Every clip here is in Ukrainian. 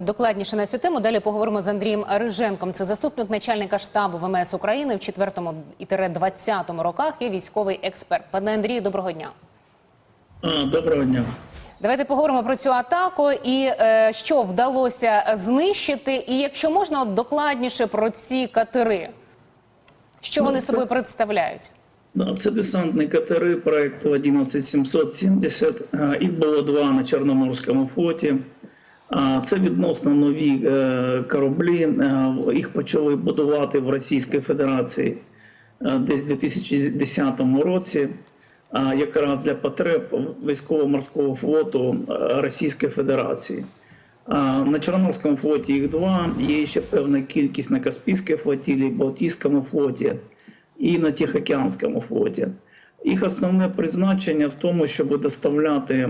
Докладніше на цю тему далі поговоримо з Андрієм Риженком. Це заступник начальника штабу ВМС України в 4-му і 20-му роках і військовий експерт. Пане Андрію, доброго дня. Доброго дня. Давайте поговоримо про цю атаку і е, що вдалося знищити. І якщо можна, от докладніше про ці катери, що Ну, вони це- собою представляють? Да, Це десантні катери проекту 11770. А, Їх було два на Чорноморському флоті. Це відносно нові е, кораблі. Е, Їх почали будувати в Російській Федерації е, десь у 2010 році. Якраз для потреб військово-морського флоту Російської Федерації. На Чорноморському флоті їх два. Є ще певна кількість на Каспійській флотілі, Балтійському флоті і на Тихоокеанському флоті. Їх основне призначення в тому, щоб доставляти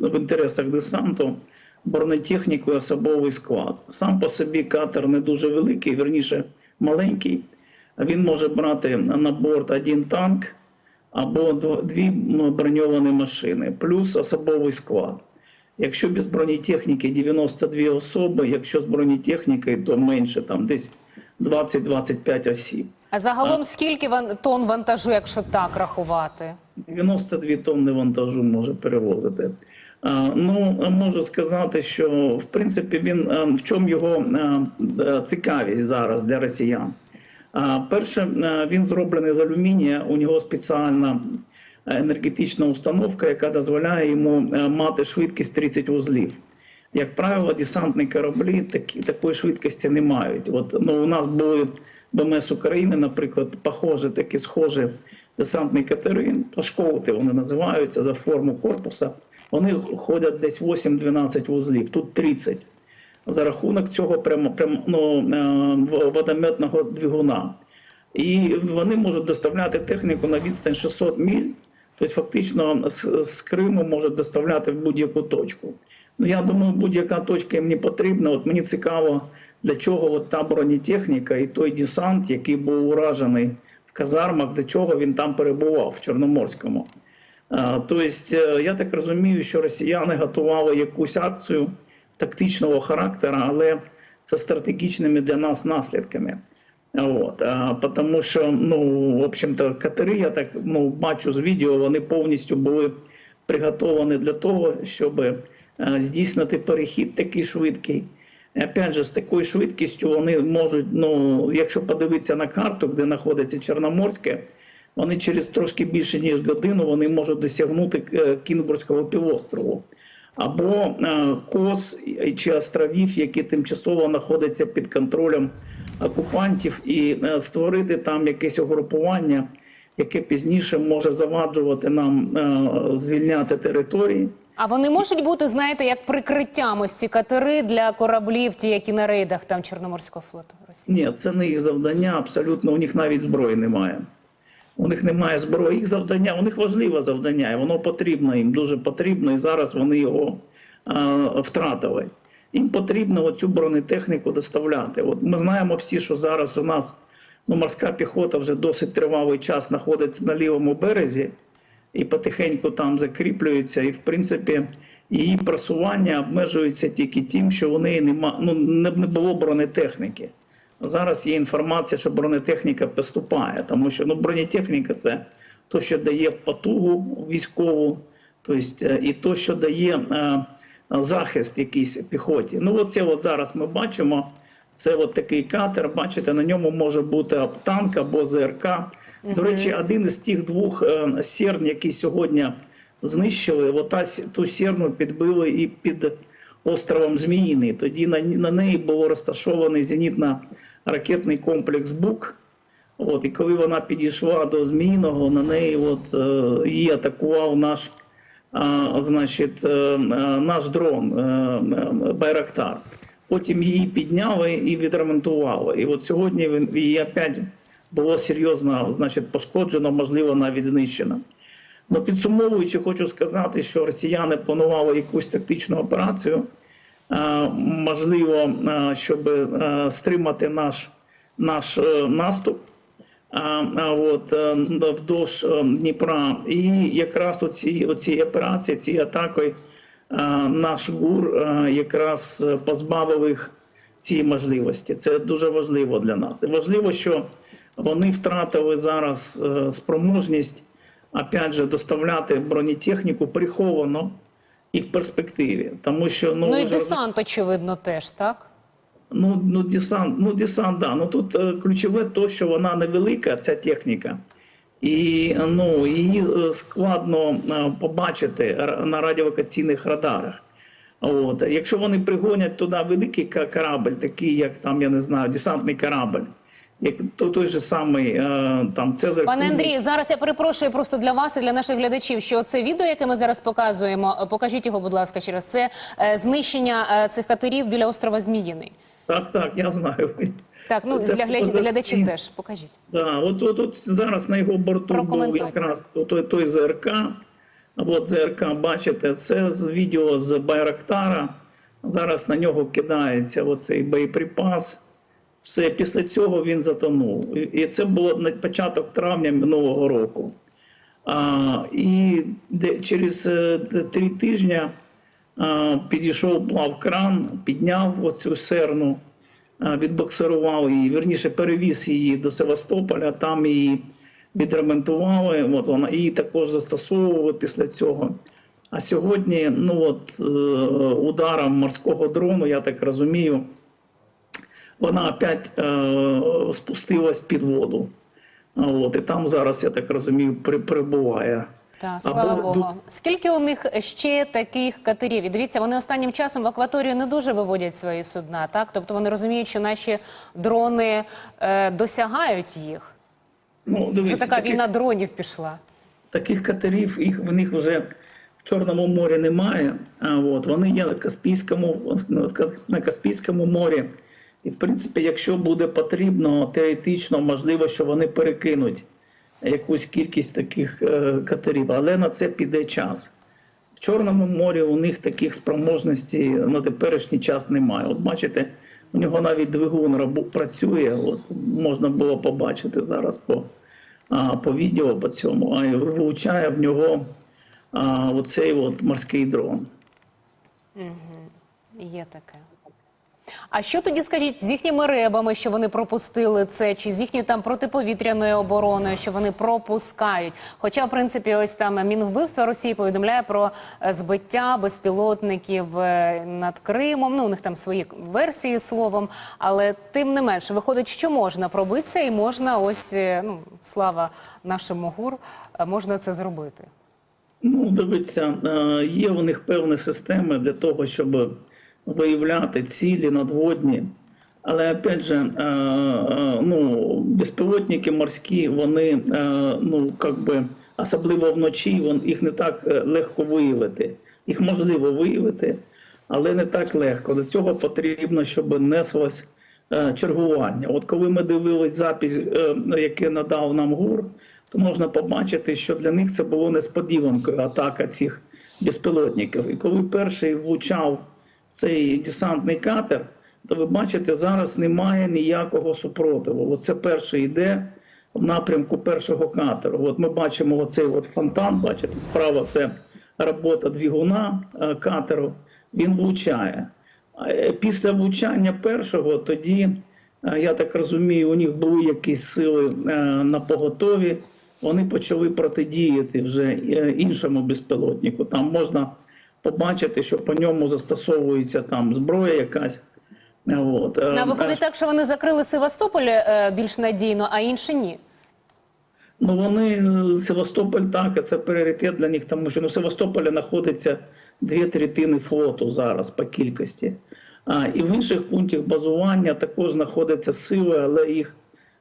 в інтересах десанту бронетехніку і особовий склад. Сам по собі катер не дуже великий, верніше маленький. Він може брати на борт один танк або дві броньовані машини, плюс особовий склад. Якщо без бронетехніки 92 особи, якщо з бронетехнікою, то менше, там десь 20-25 осіб. А загалом скільки ван- тонн вантажу, якщо так рахувати? 92 тонни вантажу може перевозити. А, Ну, можу сказати, що в принципі він е, в чому його е, е, цікавість зараз для росіян. Перше, е, він зроблений з алюмінія. У нього спеціальна енергетична установка, яка дозволяє йому е, мати швидкість 30 вузлів. Як правило, десантні кораблі такі, такої швидкості не мають. От, ну, у нас були БМС України, наприклад, похожі, такі схожі десантні катери, пашковти вони називаються за форму корпуса. Вони ходять десь 8-12 вузлів, тут 30. За рахунок цього прямо, прямо ну, е, водометного двигуна. І вони можуть доставляти техніку на відстань 600 міль, тобто фактично з, з Криму можуть доставляти в будь-яку точку. Ну, я думаю, будь-яка точка їм не потрібна. От мені цікаво, для чого от та бронетехніка і той десант, який був уражений в казармах, для чого він там перебував в Чорноморському. Тобто, я так розумію, що росіяни готували якусь акцію тактичного характеру, але з стратегічними для нас наслідками. От, а, тому що, ну, в общем-то, катери, я так ну, бачу з відео, вони повністю були приготовані для того, щоб е, здійснити перехід такий швидкий. Опять же, з такою швидкістю вони можуть, ну, якщо подивитися на карту, де знаходиться Чорноморське, вони через трошки більше ніж годину вони можуть досягнути е, Кінбурзького півострову або е, кос чи островів, які тимчасово знаходяться під контролем окупантів, і е, створити там якесь угрупування, яке пізніше може заваджувати нам звільняти території. А вони можуть бути, знаєте, як прикриттям ось ці катери для кораблів, ті, які на рейдах там Чорноморського флоту Росії? Ні, це не їх завдання. Абсолютно у них навіть зброї немає. У них немає зброї. Їх завдання, у них важливе завдання, і воно потрібно їм, дуже потрібно, і зараз вони його е, втратили. Їм потрібно оцю бронетехніку доставляти. От ми знаємо всі, що зараз у нас ну, морська піхота вже досить тривалий час знаходиться на лівому березі і потихеньку там закріплюється. І в принципі її просування обмежується тільки тим, що неї нема, ну, не було бронетехніки. Зараз є інформація, що бронетехніка поступає, тому що ну, бронетехніка це то, що дає потугу військову, тобто, е, і то, що дає е, захист якійсь піхоті. Ну, оце от зараз ми бачимо. Це от такий катер. Бачите, на ньому може бути танк або ЗРК. До речі, один із тих двох е, сірн, які сьогодні знищили, ота, с- ту сірну підбили і під островом Зміїний. Тоді на, на неї було розташований зенітно-ракетний комплекс БУК. От, і коли вона підійшла до Зміїного, на неї от, е, її атакував наш, а, значить, е, е, наш дрон е, е, Байрактар. Потім її підняли і відремонтували. І от сьогодні її опять було серйозно значить, пошкоджено, можливо, навіть знищено. Ну, підсумовуючи, хочу сказати, що росіяни планували якусь тактичну операцію, е, можливо, е, щоб е, стримати наш, наш е, наступ. от, е, вдовж е, Дніпра. І якраз оці, оці операції, ці атаки наш ГУР е, якраз позбавив їх цієї можливості. Це дуже важливо для нас. І важливо, що вони втратили зараз е, спроможність опять же доставляти бронетехніку приховано і в перспективі. Тому що ну, Ну і ж десант, очевидно, теж, так? Ну, ну десант, ну десант, да. Ну тут е, ключове то, що вона невелика, ця техніка, і ну її е, складно е, побачити на радіолокаційних радарах. От якщо вони пригонять туди великий корабль, такий як там, я не знаю, десантний корабль, як то той же самий е, там Цезарь. Пане. Андрію, зараз я перепрошую просто для вас і для наших глядачів, що це відео, яке ми зараз показуємо, е, покажіть його, будь ласка, через це е, знищення цих катерів біля острова Зміїний. Так, так, я знаю. Так, ну Це для гляд- глядачів теж покажіть. Да, от, от, от зараз на його борту був якраз той, той ЗРК. От ЗРК, бачите, це з відео з Байрактара. Зараз на нього кидається оцей боєприпас. Все, після цього він затонув. І- це було на початок травня минулого року. А, і де, через е, три тижні а, підійшов плавкран, підняв оцю серну, а, відбоксирував її, вірніше перевіз її до Севастополя, там її відремонтували. От вона її також застосовували після цього. А сьогодні, ну от е, ударом морського дрону, я так розумію, вона опять е, спустилась під воду. От, і там зараз, я так розумію, при, перебуває. Так, слава Або Богу. Скільки у них ще таких катерів? І дивіться, вони останнім часом в акваторію не дуже виводять свої судна, так? Тобто вони розуміють, що наші дрони е, досягають їх. Ну, Це така таких- війна дронів пішла. таких катерів їх в них вже в Чорному морі немає. А от вони є на Каспійському на Каспійському морі. І в принципі, якщо буде потрібно, теоретично можливо, що вони перекинуть якусь кількість таких е, катерів, але на це піде час. В Чорному морі у них таких спроможностей на теперішній час немає. От бачите, у нього навіть двигун працює. От можна було побачити зараз по, а, по відео по цьому, а влучає в нього а, оцей от морський дрон. Є таке. А що тоді скажіть з їхніми ребами, що вони пропустили це, чи з їхньою там протиповітряною обороною, що вони пропускають? Хоча, в принципі, ось там мінвбивство Росії повідомляє про е, збиття безпілотників е, над Кримом. Ну, у них там свої версії словом, але тим не менше, виходить, що можна пробитися, і можна ось е, ну слава нашому гур, можна це зробити. Ну, дивіться, є у них певні системи для того, щоб виявляти цілі надводні. Але опять же, е, е, ну, безпілотники морські, вони е, ну, как би, особливо вночі, їх не так легко виявити. Їх можливо виявити, але не так легко. До цього потрібно, щоб неслось чергування. От коли ми дивились запис, е, яке надав нам ГУР, то можна побачити, що для них це було несподіванкою атака цих безпілотників. І коли перший влучав цей десантний катер, то ви бачите, зараз немає ніякого супротиву. Оце перший йде в напрямку першого катеру. От ми бачимо оцей от фонтан, бачите, справа це робота двигуна е, катеру, він влучає. Е, Після влучання першого тоді, е, я так розумію, у них були якісь сили на поготові, вони почали протидіяти вже іншому безпілотнику. Там можна побачити, що по ньому застосовується там зброя якась. Е, От. е, А виходить так, що вони закрили Севастополь е, більш надійно, а інші ні. Ну вони е, Севастополь так, це пріоритет для них, тому що ну, Севастополі знаходиться дві третини флоту зараз по кількості. А, і в інших пунктах базування також знаходяться сили, але їх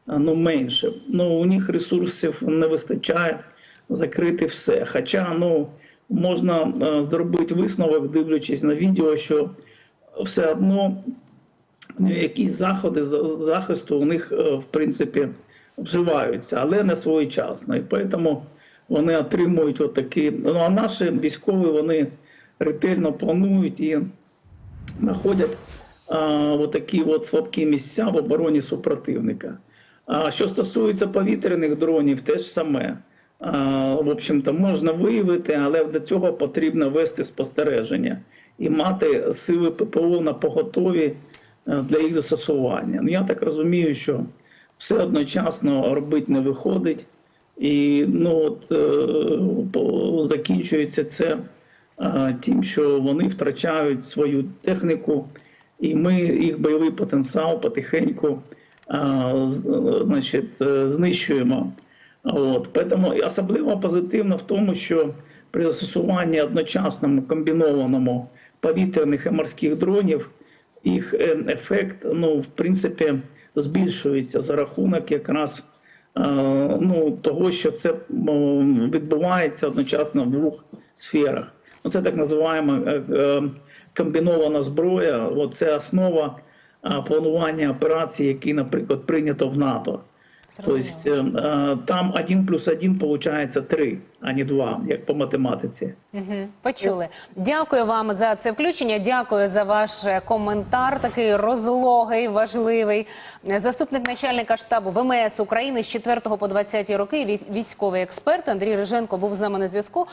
ну, менше. Ну, у них ресурсів не вистачає закрити все. Хоча ну, можна е, зробити висновок, дивлячись на відео, що все одно ну, якісь заходи за- захисту у них, е, в принципі, вживаються, але не своєчасно. І тому вони отримують отакі. Ну а наші військові вони ретельно планують і знаходять отакі от слабкі місця в обороні супротивника. А що стосується повітряних дронів, те ж саме. В общем-то, можна виявити, але для цього потрібно вести спостереження і мати сили ППО на поготові е, для їх застосування. Ну, я так розумію, що все одночасно робити не виходить, і ну, от, е, закінчується це е, тим, що вони втрачають свою техніку, і ми їх бойовий потенціал потихеньку значить, знищуємо. От. Поэтому особливо позитивно в тому, що при застосуванні одночасному комбінованому повітряних і морських дронів їх е, ефект, ну, в принципі, збільшується за рахунок якраз е, ну, того, що це відбувається одночасно в двох сферах. Ну, це так називаємо е, е, комбінована зброя. От це основа планування операцій, які, наприклад, прийнято в НАТО. То есть э, э, там один плюс один получается три, а не два, як по математиці. Угу. Почули. Дякую вам за це включення. Дякую за ваш е, коментар, такий розлогий, важливий. Е, Заступник начальника штабу ВМС України з 4 по 20 роки. вій- Військовий експерт Андрій Риженко був з нами на зв'язку.